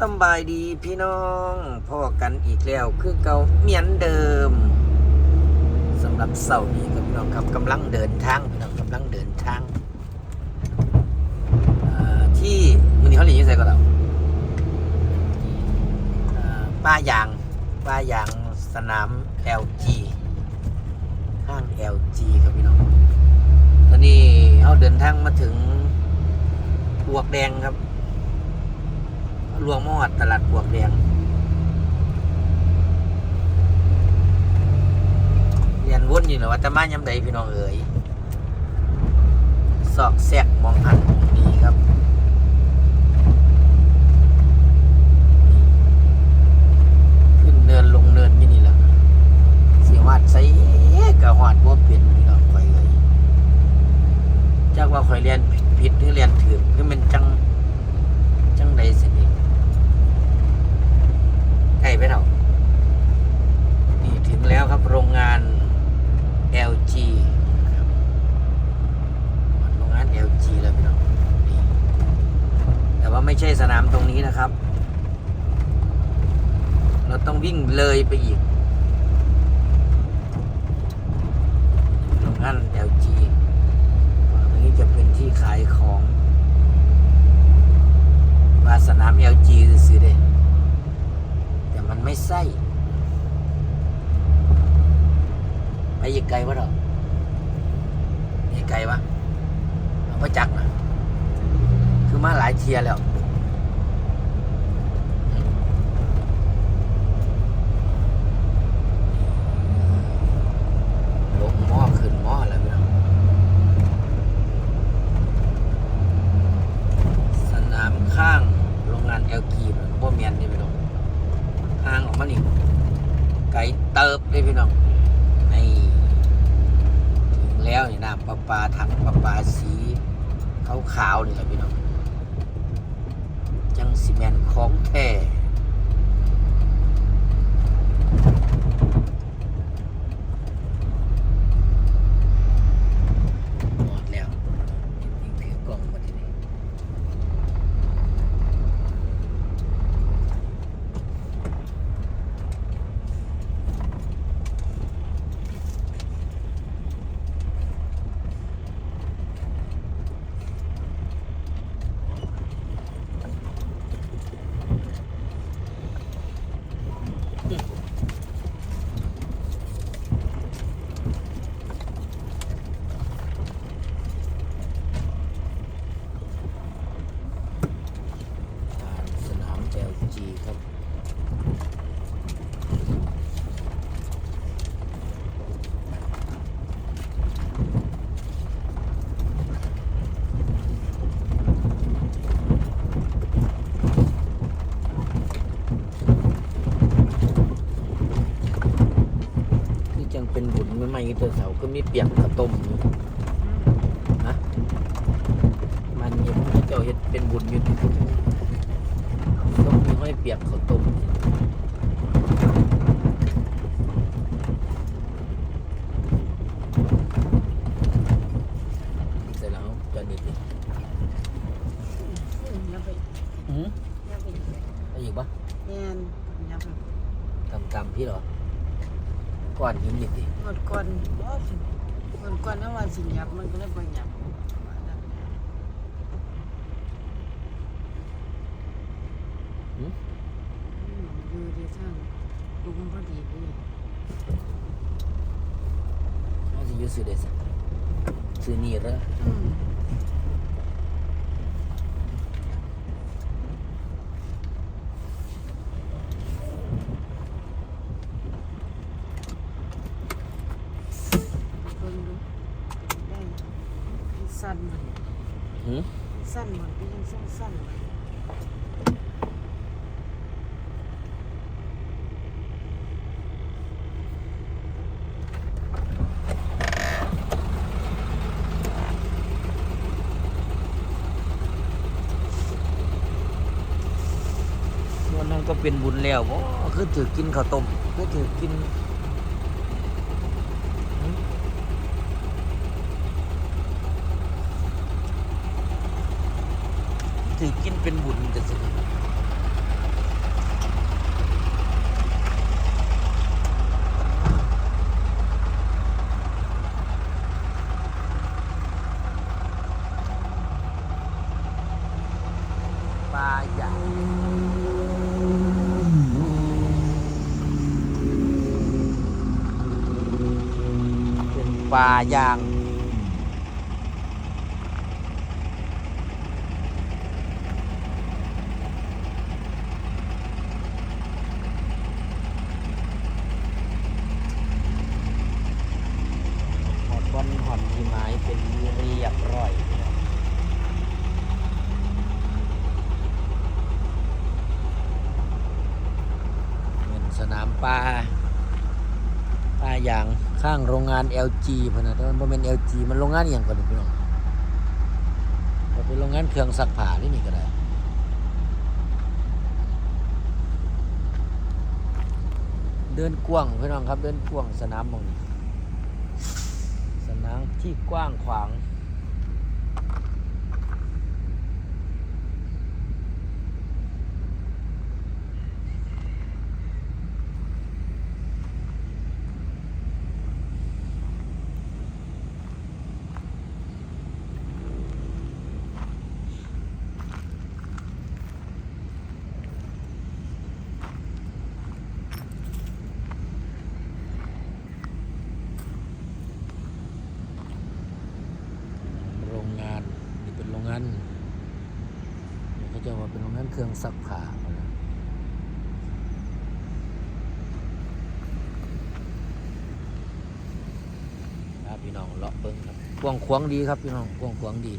สบายดีพี่น้องพ่อกันอีกแล้วคือเก่าเหมือนเดิมสำหรับเสาร์นี้ครับพี่น้องครับกำลังเดินทางพี่น้องกำลังเดินทางที่มันนี้เขาหลีอยู่ใส่ก็แล้วเอ่อป้ายางป้ายางสนาม LG ห้าง LG ครับพี่น้องตอนนี้เขาเดินทางมาถึงปวกแดงครับ รวงมอดตลาดบวกแดงเรียนวนอยู่นะว่าจะมาย้ำใดพี่น้องเอ๋ยซอกแซกมองหันมองนี้ครับขึ้นเนินลงเนินมินี่แหละเสียวัดใส่กะหอดบ่าเปลี่ยนพี่น้องคอยเลยจากว่าคอยเรียนผิดผิดหรือเรียนถือคือมันจัง จังใดสินี่ใกล้ไปเท่านี่ถึงแล้วครับโรงงาน LG ครับโรงงาน LG แล้วพี่น้องนี่แต่ว่าไม่ ใช่สนามตรงนี้นะครับ เราต้องวิ่งเลยไปอีกโรงงาน LG ฝั่งนี้จะเป็นที่ขายของว่าสนาม LG ซื้อเด้แต่มันไม่ใส่ไปอีกไกลวะดอกอีกไกลวะเราก็จักนะคือมาหลายเทียแล้ว ลงหม้อขึ้นหม้อแล้วพี่น้องสนามข้างโรงงาน LG มันบ่แมนนี่พี่น้องห่างออกมานี่ไกลเติบเลยพี่น้องในถึง แล้วนี่น้ำประปาถังประปาสีขาวๆนี่แหละพี่น้อง จังซีเมนต์ของแท้ หมดแล้วยิงถือกล่องมาที่นี่ผ่านสนาม LG ครับ ที่จังเป็น บุญไม่ไม่เธอเสาก็มีเปียกกระต้มอยู่นะมันยังพระเจ้าเห็ดเป็นบุญอยู่ที่ต้องมีห้อยเปียกข้าวต้มเสร็จแล้วจะนี่ดิ อย่าไป อืม อย่าไป ได้อีกปะ แม่นอย่าไป ตำตำพี่เหรอก้อนหินนี่ดิ หมด ก่อนบ่สิหมดก่อนนะว่าสิหยับมันก็เลยบ่หยับหืมอืมอยู่ที่ทางลุงพอดีพี่น่าจะอยูซื้อได้สักซื้อนี่แล้วอืมเบิ่งดูได้สั้นมัน หืม สั้นมันก็ยัง สั้นๆมันวันนั้นก็เป็นบุญแล้วบ่คือถือกินข้าวต้มคือถือกิน ถือกินเป็นบุญจะสิปลาใหญ่ปลายาง ปลาปลาอย่างข้างโรงงาน LG พะนะแต่มันบ่เป็น LG มันโรงงานอหย่างก่อนพี่น้องมันเป็นโรงงานเครื่องซักผ้านี่นี่ก็ได้เดินกว้างพี่น้องครับเดินกว้างสนามมองสนามที่กว้างขวาง โรงงานนี่เป็นโรงงานนี่เขาจะว่าเป็นโเรื่องซักผ้าครับพี่น้องเลาะเบิ้งครับกว้างขวางดีครับพี่น้องกว้างขวางดี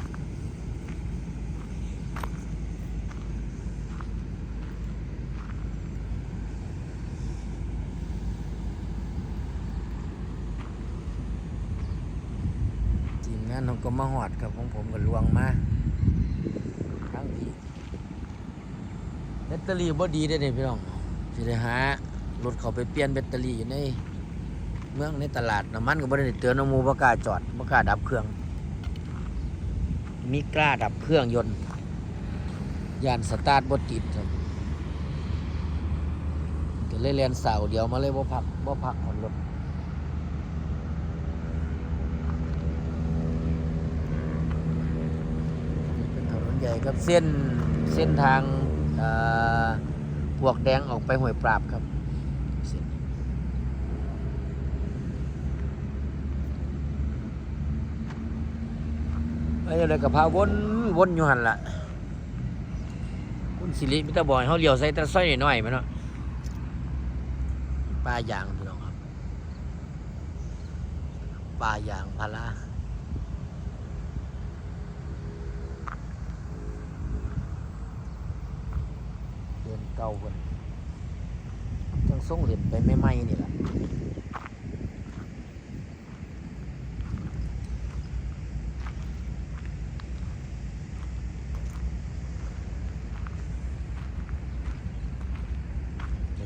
ทีมงานเขาก็มาหอดครับของผมก็ลวงมาทั้งที แบตเตอรี่บ่ดีได้เนี่ยพี่น้องสิได้หารถเขาไปเปลี่ยนแบตเตอรี่อยู่ในเมืองในตลาดน้ำมันก็บ่ได้เตือนน้องหมูบ่กล้าจอดบ่กล้าดับเครื่อง มีกล้าดับเครื่องยนต์ยานสตาร์ทบ่ติดครับก็เลยเรียนเสาเดียวมาเลยบ่พักบ่พักหอนรถเป็นถนนใหญ่ครับเส้นเส้นทาง ปวกแดงออกไปห้วยปราบครับไอ้อะไรกับพาวนวนอยู่หันละคุณสิริมิตรบอยเขาเลี้ยวใส่ตะส้อยหน่อยไหมเนาะปลายางพี่น้องครับปลายางพารา เก่าเพิ่นจังส่งเหรียญไปไม่ไหมนี่แหละ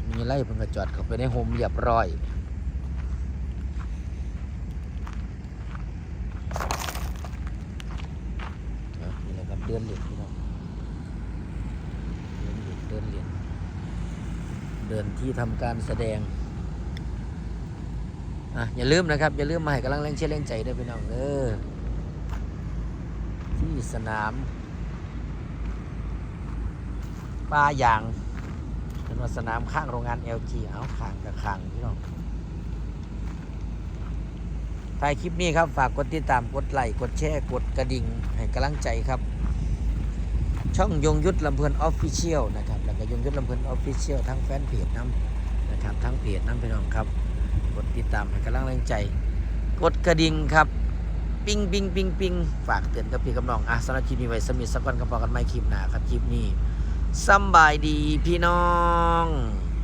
มีไล่เพิ่นก็จอดเข้าไปในโฮมเรียบร้อยนี่แหละครับเดือนเหรียญพี่น้อง เดินเหรียญเดินที่ทำการแสดงอะอย่าลืมนะครับ อย่าลืมมาให้กำลังแรงเชียร์แรงใจด้วยพี่น้องเออที่สนามป้ายางเป็นว่าสนามข้างโรงงาน LG เอาข้างกับข้างพี่น้องถ่ายคลิปนี้ครับ ฝากกดติดตามกดไลค์กดแชร์กดกระดิ่งให้กำลังใจครับ ช่องยงยุทธลำเพลินออฟฟิเชียลนะครับแล้วก็ยงยุทธลำเพลินออฟฟิเชียลทั้งแฟนเพจน้ำนะครับทั้งเพจน้ำพี่น้องครับ กดติดตามให้กำลังแรงใจ กดกระดิ่งครับปิ้งปิ้งปิ้งปิ้งฝากเตือนกับพี่กับน้องอะสำหรับคลิปนี้ไว้สมิธสักวันกับพอกันไม่คลิปหนาครับคลิปนี้สบายดีพี่น้อง